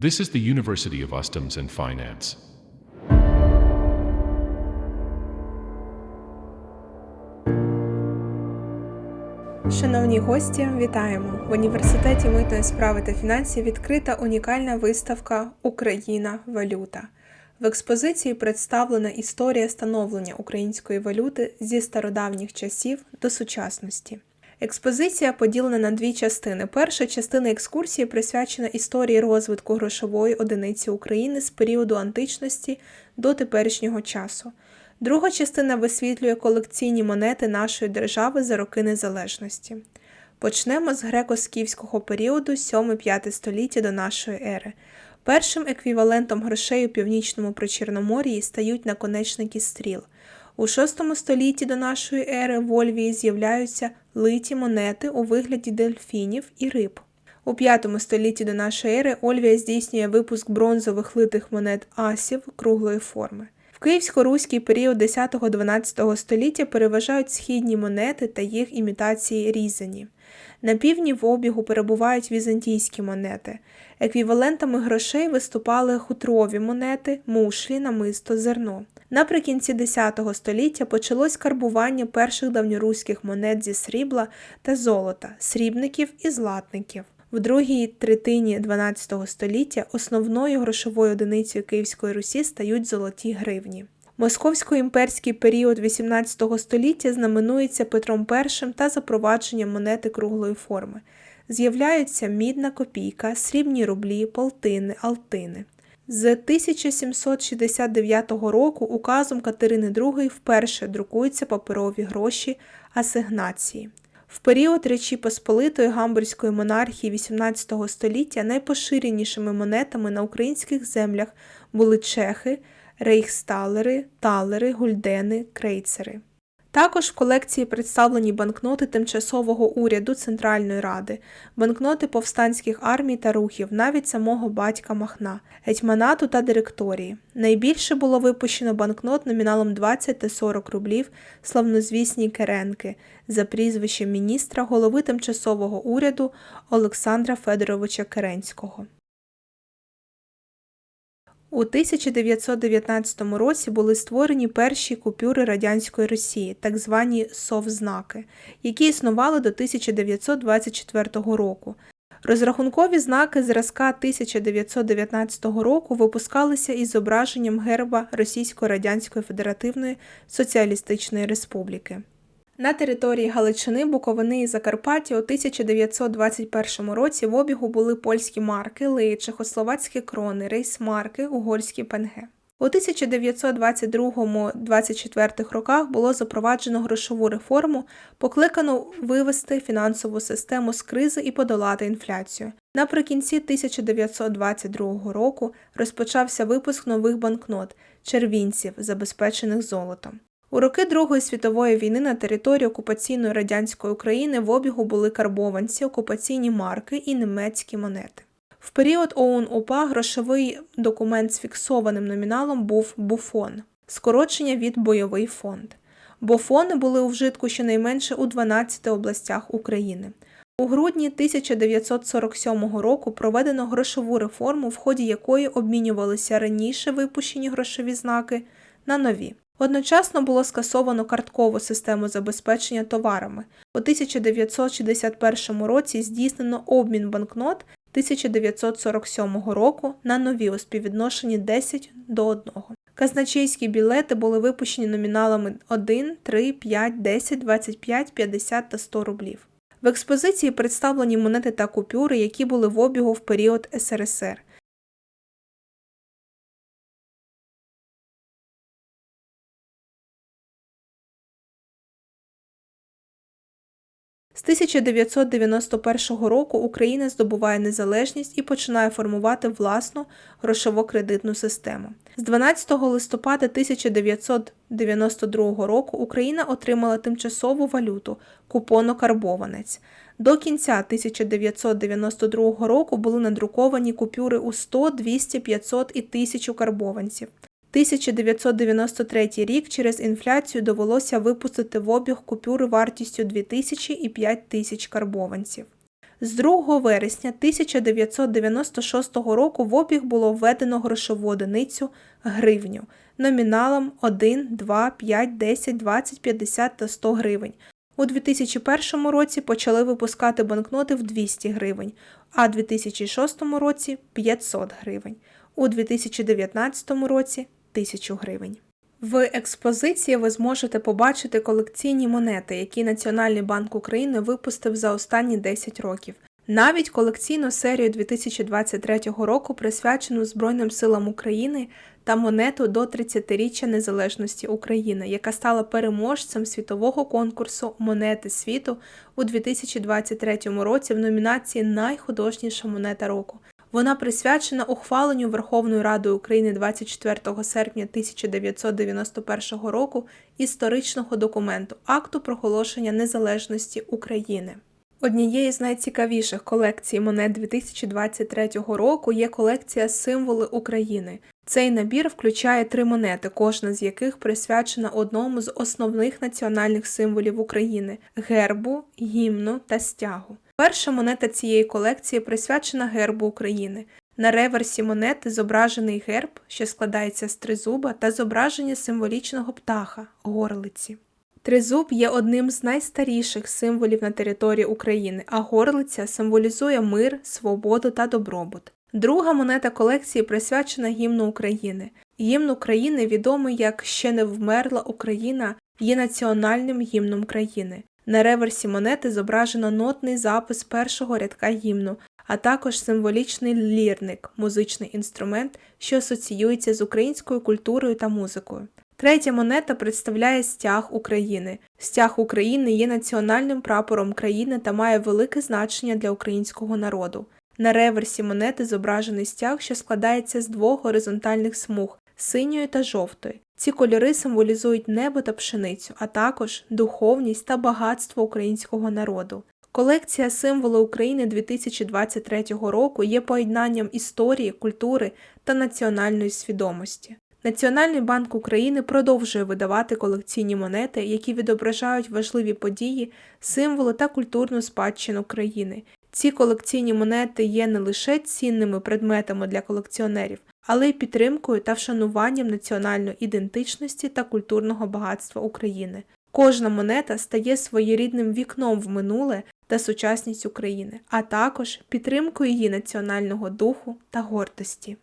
This is the University of Customs and Finance. Шановні гості, вітаємо! В університеті митної справи та фінансів відкрита унікальна виставка Україна валюта. В експозиції представлена історія становлення української валюти зі стародавніх часів до сучасності. Експозиція поділена на дві частини. Перша частина екскурсії присвячена історії розвитку грошової одиниці України з періоду античності до теперішнього часу. Друга частина висвітлює колекційні монети нашої держави за роки незалежності. Почнемо з греко-скіфського періоду 7-5 століття до нашої ери. Першим еквівалентом грошей у північному причорномор'ї стають наконечники стріл. У VI столітті до нашої ери в Ольвії з'являються литі монети у вигляді дельфінів і риб. У V столітті до нашої ери Ольвія здійснює випуск бронзових литих монет асів круглої форми. В київсько-руський період 10-12 століття переважають східні монети та їх імітації різані. На півдні в обігу перебувають візантійські монети. Еквівалентами грошей виступали хутрові монети, мушлі, намисто, зерно. Наприкінці X століття почалось карбування перших давньоруських монет зі срібла та золота, срібників і златників. В другій третині XII століття основною грошовою одиницею Київської Русі стають золоті гривні. Московсько-імперський період XVIII століття знаменується Петром І та запровадженням монети круглої форми. З'являються мідна копійка, срібні рублі, полтини, алтини. З 1769 року указом Катерини II вперше друкуються паперові гроші асигнації. В період Речі Посполитої Гамбурзької монархії XVIII століття найпоширенішими монетами на українських землях були чехи, рейхсталери, талери, гульдени, крейцери. Також в колекції представлені банкноти тимчасового уряду Центральної Ради, банкноти повстанських армій та рухів, навіть самого батька Махна, гетьманату та директорії. Найбільше було випущено банкнот номіналом 20 та 40 рублів славнозвісні Керенки за прізвищем міністра голови тимчасового уряду Олександра Федоровича Керенського. У 1919 році були створені перші купюри радянської Росії, так звані совзнаки, які існували до 1924 року. Розрахункові знаки зразка 1919 року випускалися із зображенням герба Російсько-Радянської Федеративної Соціалістичної Республіки. На території Галичини, Буковини і Закарпаття у 1921 році в обігу були польські марки, леї, чехословацькі крони, рейсмарки, угорські пенге. У 1922-24 роках було запроваджено грошову реформу, покликану вивести фінансову систему з кризи і подолати інфляцію. Наприкінці 1922 року розпочався випуск нових банкнот червінців, забезпечених золотом. У роки Другої світової війни на території окупаційної радянської України в обігу були карбованці, окупаційні марки і німецькі монети. В період оун УПА грошовий документ з фіксованим номіналом був буфон, скорочення від бойовий фонд. Бофони були у вжитку щонайменше у 12 областях України. У грудні 1947 року проведено грошову реформу, в ході якої обмінювалися раніше випущені грошові знаки на нові. Одночасно було скасовано карткову систему забезпечення товарами. У 1961 році здійснено обмін банкнот 1947 року на нові у співвідношенні 10 до 1. Казначейські білети були випущені номіналами 1, 3, 5, 10, 25, 50 та 100 рублів. В експозиції представлені монети та купюри, які були в обігу в період СРСР. З 1991 року Україна здобуває незалежність і починає формувати власну грошово-кредитну систему. З 12 листопада 1992 року Україна отримала тимчасову валюту купонокарбованець. До кінця 1992 року були надруковані купюри у 100, 200, 500 і 1000 карбованців. 1993 рік через інфляцію довелося випустити в обіг купюри вартістю 2000 і 5000 карбованців. З 2 вересня 1996 року в обіг було введено грошову одиницю гривню номіналом 1, 2, 5, 10, 20, 50 та 100 гривень. У 2001 році почали випускати банкноти в 200 гривень, а у 2006 році 500 гривень, у 2019 році 1000 гривень. В експозиції ви зможете побачити колекційні монети, які Національний банк України випустив за останні 10 років. Навіть колекційну серію 2023 року, присвячену Збройним силам України та монету до 30-річчя незалежності України, яка стала переможцем світового конкурсу Монети світу у 2023 році в номінації Найхудожніша монета року. Вона присвячена ухваленню Верховною Радою України 24 серпня 1991 року історичного документу акту проголошення незалежності України. Однією з найцікавіших колекцій монет 2023 року є колекція Символи України. Цей набір включає три монети, кожна з яких присвячена одному з основних національних символів України гербу, гімну та стягу. Перша монета цієї колекції присвячена гербу України. На реверсі монети зображений герб, що складається з тризуба, та зображення символічного птаха горлиці. Тризуб є одним з найстаріших символів на території України, а горлиця символізує мир, свободу та добробут. Друга монета колекції присвячена гімну України. Гімн України, відомий як Ще не вмерла Україна, є національним гімном країни. На реверсі монети зображено нотний запис першого рядка гімну, а також символічний лірник музичний інструмент, що асоціюється з українською культурою та музикою. Третя монета представляє стяг України. Стяг України є національним прапором країни та має велике значення для українського народу. На реверсі монети зображений стяг, що складається з двох горизонтальних смуг синьої та жовтої. Ці кольори символізують небо та пшеницю, а також духовність та багатство українського народу. Колекція символи України 2023 року є поєднанням історії, культури та національної свідомості. Національний банк України продовжує видавати колекційні монети, які відображають важливі події, символи та культурну спадщину країни. Ці колекційні монети є не лише цінними предметами для колекціонерів, але й підтримкою та вшануванням національної ідентичності та культурного багатства України. Кожна монета стає своєрідним вікном в минуле та сучасність України, а також підтримкою її національного духу та гордості.